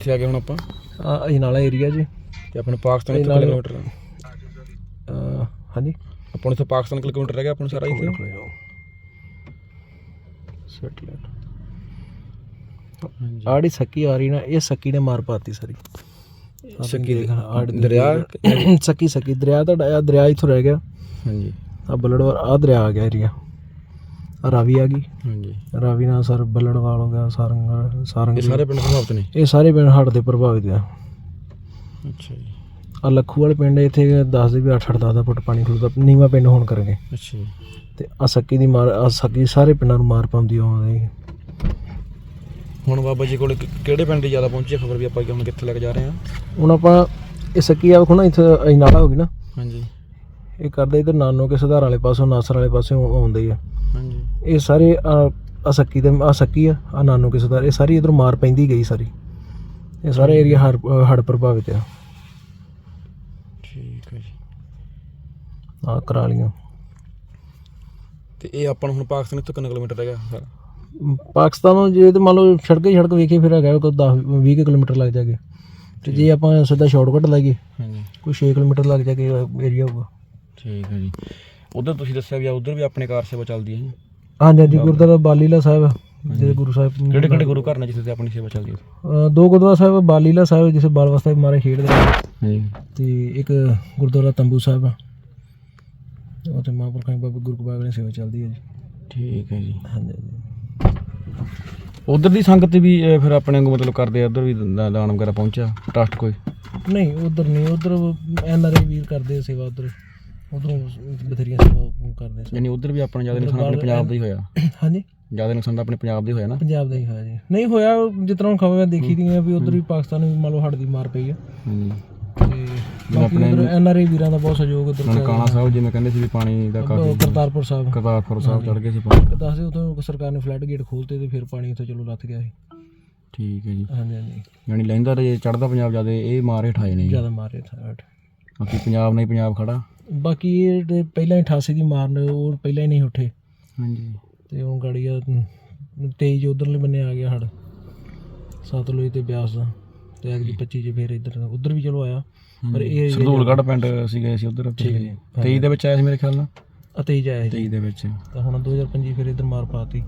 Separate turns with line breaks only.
ਇੱਥੇ ਆ ਗਏ ਹੁਣ ਆਪਾਂ।
ਆ ਅਜਨਾਲਾ ਏਰੀਆ ਜੀ।
ਤੇ ਆਪਣੇ ਪਾਕਿਸਤਾਨ
ਇਹ
ਤੋਂ
ਨਾਲ-
ਕਿਲੋਮੀਟਰ
ਅਹ ਹਾਂਜੀ?
ਆਪਾਂ ਨੂੰ ਇੱਥੇ ਪਾਕਿਸਤਾਨ ਕਿਲੋਮੀਟਰ ਰਹਿ ਗਿਆ ਆਪਾਂ ਨੂੰ ਸਾਰਾ ਇੱਥੇ। ਹਾਂਜੀ।
ਆੜੀ ਸੱਕੀ ਆ ਰਹੀ ਨਾ ਇਹ ਸੱਕੀ ਨੇ ਮਾਰ ਪਾਤੀ ਸਾਰੀ।
ਸੱਕੀ ਦੇ-
ਆੜ
ਦਰਿਆ?
ਸੱਕੀ ਸੱਕੀ ਦਰਿਆ ਤਾਂ ਆਹ ਦਰਿਆ ਇੱਥੋਂ ਰਹਿ ਗਿਆ।
ਹਾਂਜੀ।
ਆ ਬਲੜਵਾਲ ਆ ਦਰਿਆ ਆ ਗਿਆ ਏਰੀਆ ਰਾਵੀ ਆ ਗਈ।
ਹਾਂਜੀ।
ਰਾਵੀ ਨਾਲ ਸਰ ਬਲੜਵਾਲ ਹੋ ਗਿਆ ਸਾਰੰਗ ਸਾਰੰਗ
ਇਹ ਸਾਰੇ ਪਿੰਡ ਪ੍ਰਭਾਵਿਤ ਨੇ?
ਇਹ ਸਾਰੇ ਪਿੰਡ ਹੜ੍ਹ ਦੇ ਪ੍ਰਭਾਵਿਤ ਆ।
ਅੱਛਾ ਜੀ।
ਆ ਲੱਖੂ ਵਾਲੇ ਪਿੰਡ ਇੱਥੇ ਦੱਸਦੇ ਵੀ 8-8 10 ਫੁੱਟ ਪਾਣੀ ਖੁੱਲਦਾ ਨੀਵਾ ਪਿੰਡ ਹੋਣ ਕਰਕੇ।
ਅੱਛਾ ਜੀ।
ਤੇ ਆ ਸੱਕੀ ਦੀ ਮਾਰ ਆ ਸੱਕੀ ਸਾਰੇ ਪਿੰਡਾਂ ਨੂੰ ਮਾਰ ਪਾਉਂਦੀ ਆਉਂਦੀ
ਹੁਣ ਬਾਬਾ ਜੀ ਕੋਲ ਕਿਹੜੇ ਪਿੰਡ ਦੀ ਜ਼ਿਆਦਾ ਪਹੁੰਚੀ ਖਬਰ ਵੀ ਆਪਾਂ ਹੁਣ ਕਿੱਥੇ ਲੈ ਕੇ ਜਾ ਰਹੇ ਹਾਂ
ਹੁਣ ਆਪਾਂ ਇਹ ਸੱਕੀ ਆ ਵੇਖੋ ਨਾ ਇੱਥੇ ਅਜਨਾਲਾ ਹੋ ਗਈ ਨਾ।
ਹਾਂਜੀ।
ਇਹ ਕਰਦੇ ਇਧਰ ਨਾਨੋ ਕੇ ਸੁਧਾਰ ਵਾਲੇ ਪਾਸੋਂ ਨਾਸਰ ਵਾਲੇ ਪਾਸੋਂ ਆਉਂਦੇ ਆ।
ਹਾਂਜੀ।
ਇਹ ਸਾਰੇ ਆ ਆ ਸੱਕੀ ਦੇ ਆ ਸੱਕੀ ਆ ਆ ਨਾਨੋ ਕੇ ਸੁਧਾਰ ਇਹ ਸਾਰੀ ਇਧਰ ਮਾਰ ਪੈਂਦੀ ਗਈ ਸਾਰੀ। ਇਹ ਸਾਰੇ ਏਰੀਆ ਹੜ ਹੜ ਪ੍ਰਭਾਵਿਤ ਆ।
ਠੀਕ ਹੈ ਜੀ।
ਆ ਕਰਾਲੀਆਂ
ਤੇ ਇਹ ਆਪਾਂ ਨੂੰ ਹੁਣ ਪਾਕਿਸਤਾਨ ਤੋਂ ਕਿੰਨੇ ਕਿਲੋਮੀਟਰ ਸਾਰਾ?
ਪਾਕਿਸਤਾਨੋਂ ਜੇ ਤੇ ਮੰਨ ਲਓ ਸੜਕ ਹੀ ਸੜਕ ਵੇਖੇ ਫਿਰ ਹੈਗਾ ਕੋਈ 10 20 ਕੁ ਕਿਲੋਮੀਟਰ ਲੱਗ ਜਾਗੇ। ਤੇ ਜੇ ਆਪਾਂ ਸਿੱਧਾ ਸ਼ਾਰਟਕਟ ਲਾਈਏ
ਹਾਂਜੀ।
ਕੋਈ 6 ਕਿਲੋਮੀਟਰ ਲੱਗ ਜਾਗੇ ਏਰੀਆ ਹੋਊਗਾ।
ਠੀਕ ਹੈ ਜੀ। ਉਧਰ ਤੁਸੀਂ ਦੱਸਿਆ ਵੀ ਆ ਉਧਰ ਵੀ ਆਪਣੇ ਕਾਰ ਸੇਵਾ ਚੱਲਦੀ ਹੈ ਜੀ।
ਹਾਂਜੀ ਹਾਂਜੀ ਗੁਰਦੁਆਰਾ ਬਾਲੀਲਾ ਸਾਹਿਬ ਜਿਹੜੇ ਗੁਰੂ ਸਾਹਿਬ
ਕਿਹੜੇ ਕਿਹੜੇ ਗੁਰੂ ਘਰ ਨੇ ਜਿੱਥੇ ਤੇ ਆਪਣੀ ਸੇਵਾ ਚੱਲਦੀ ਹੈ?
ਅ, ਦੋ ਗੁਰਦੁਆਰਾ ਸਾਹਿਬ ਬਾਲੀਲਾ ਸਾਹਿਬ ਜਿਸੇ ਬਾਲ ਅਵਸਥਾ ਵਿੱਚ ਮਾਰੇ ਖੇਡਦੇ ਨੇ।
ਹਾਂਜੀ।
ਤੇ ਇੱਕ ਗੁਰਦੁਆਰਾ ਤੰਬੂ ਸਾਹਿਬ ਆ। ਉੱਥੇ ਮਹਾਂਪੁਰਖਾਂ ਦੀ ਬਾਬਾ ਗੁਰੂ ਗੋਬਿੰਦ ਨੇ ਸੇਵਾ ਚੱਲਦੀ ਹੈ ਜੀ।
ਠੀਕ ਹੈ ਜੀ।
ਹਾਂਜੀ ਹਾਂਜੀ।
ਉਧਰ ਦੀ ਸੰਗਤ ਵੀ ਫਿਰ ਆਪਣੇ ਵਾਂਗੂ ਮਤਲਬ ਕਰਦੇ ਆ? ਉਧਰ ਵੀ ਦਾ- ਦਾਨ ਵਗੈਰਾ ਪਹੁੰਚਿਆ? ਟਰਸਟ ਕੋਈ?
ਨਹੀਂ ਉਧਰ ਨਹੀਂ ਉਧਰ ਐਨ ਆਰ ਆਈ ਵੀਰ ਕਰਦੇ ਆ ਸੇਵਾ ਉਧਰ। ਉਧਰੋਂ ਬਥੇਰੀਆਂ ਸੇਵਾ ਕਰਦੇ ਆ
ਯਾਨੀ ਉਧਰ ਵੀ ਆਪਣਾ ਜ਼ਿਆਦਾ ਨੁਕਸਾਨ ਆਪਣੇ ਪੰਜਾਬ ਦਾ ਹੀ ਹੋਇਆ।
ਹਾਂਜੀ।
ਜ਼ਿਆਦਾ ਨੁਕਸਾਨ ਤਾਂ ਆਪਣੇ ਪੰਜਾਬ ਦਾ ਹੀ ਹੋਇਆ ਨਾ।
ਪੰਜਾਬ ਦਾ ਹੀ ਹੋਇਆ ਜੀ। ਨਹੀਂ ਹੋਇਆ ਤਰ੍ਹਾਂ ਖਬਰਾਂ ਦੇਖੀ ਦੀਆਂ ਵੀ ਉਧਰ ਵੀ ਪਾਕਿਸਤਾਨ ਵੀ ਮੰਨ ਲਓ ਹੜ ਦੀ ਮਾਰ ਪਈ ਆ।
ਹਾਂਜੀ
ਤੇ ਬਾਕੀ ਉਧਰ ਐਨ ਆਰ ਆਈ ਵੀਰਾਂ ਦਾ ਬਹੁਤ ਸਹਿਯੋਗ ਉਧਰ
ਨਨਕਾਣਾ ਸਾਹਿਬ ਜਿਵੇਂ ਕਹਿੰਦੇ ਸੀ ਵੀ ਪਾਣੀ ਦਾ ਕਾਫੀ
ਕਰਤਾਰਪੁਰ ਸਾਹਿਬ।
ਕਰਤਾਰਪੁਰ ਸਾਹਿਬ ਚੜ ਗਏ ਸੀ ਪਾਣੀ।
ਦੱਸਦੇ ਉਦੋਂ ਸਰਕਾਰ ਨੇ ਫਲੱਡ ਗੇਟ ਖੋਲਤੇ ਤੇ ਫਿਰ ਪਾਣੀ ਉੱਥੇ ਚਲੋ ਲੱਥ ਗਿਆ ਸੀ।
ਠੀਕ ਹੈ ਜੀ।
ਹਾਂਜੀ ਹਾਂਜੀ।
ਯਾਨੀ ਲਹਿੰਦਾ ਤੇ ਚੜਦਾ ਪੰਜਾਬ ਜ਼ਿਆਦਾ ਇਹ ਮਾਰੇ ਠਾਏ ਨੇ।
ਜ਼ਿਆਦਾ ਮਾਰੇ ਥਾ
ਬਾਕੀ ਪੰਜਾਬ ਨਹੀਂ ਪੰਜਾਬ ਖੜਾ।
ਬਾਕੀ ਇਹ ਜਿਹੜੇ ਪਹਿਲਾਂ ਹੀ 88 ਦੀ ਮਾਰਨ ਉਹ ਪਹਿਲਾਂ ਹੀ ਨਹੀਂ ਉੱਠੇ।
ਹਾਂਜੀ।
ਤੇ ਉਹ ਗਾੜੀ ਆ 23 ਉਧਰਲੇ ਬੰਨੇ ਆ ਗਿਆ ਹੜ ਸਤਲੁਜ ਤੇ ਬਿਆਸ ਦਾ। ਤੇ ਅਗਲੀ 25 ਚ ਫਿਰ ਇੱਧਰ ਉਧਰ ਵੀ ਚਲੋ ਆਇਆ। ਪਰ ਇਹ
ਸਰਦੂਲਗੜ੍ਹ ਪਿੰਡ ਸੀ ਗਏ ਸੀ ਉਧਰ 23 ਦੇ ਵਿੱਚ ਆਇਆ ਸੀ ਮੇਰੇ ਖਿਆਲ ਨਾਲ?
ਅਤੇਜ ਆਇਆ ਸੀ।
23 ਦੇ ਵਿੱਚ।
ਤਾਂ ਹੁਣ 2025 ਫਿਰ ਇੱਧਰ ਮਾਰ ਪਾਤੀ।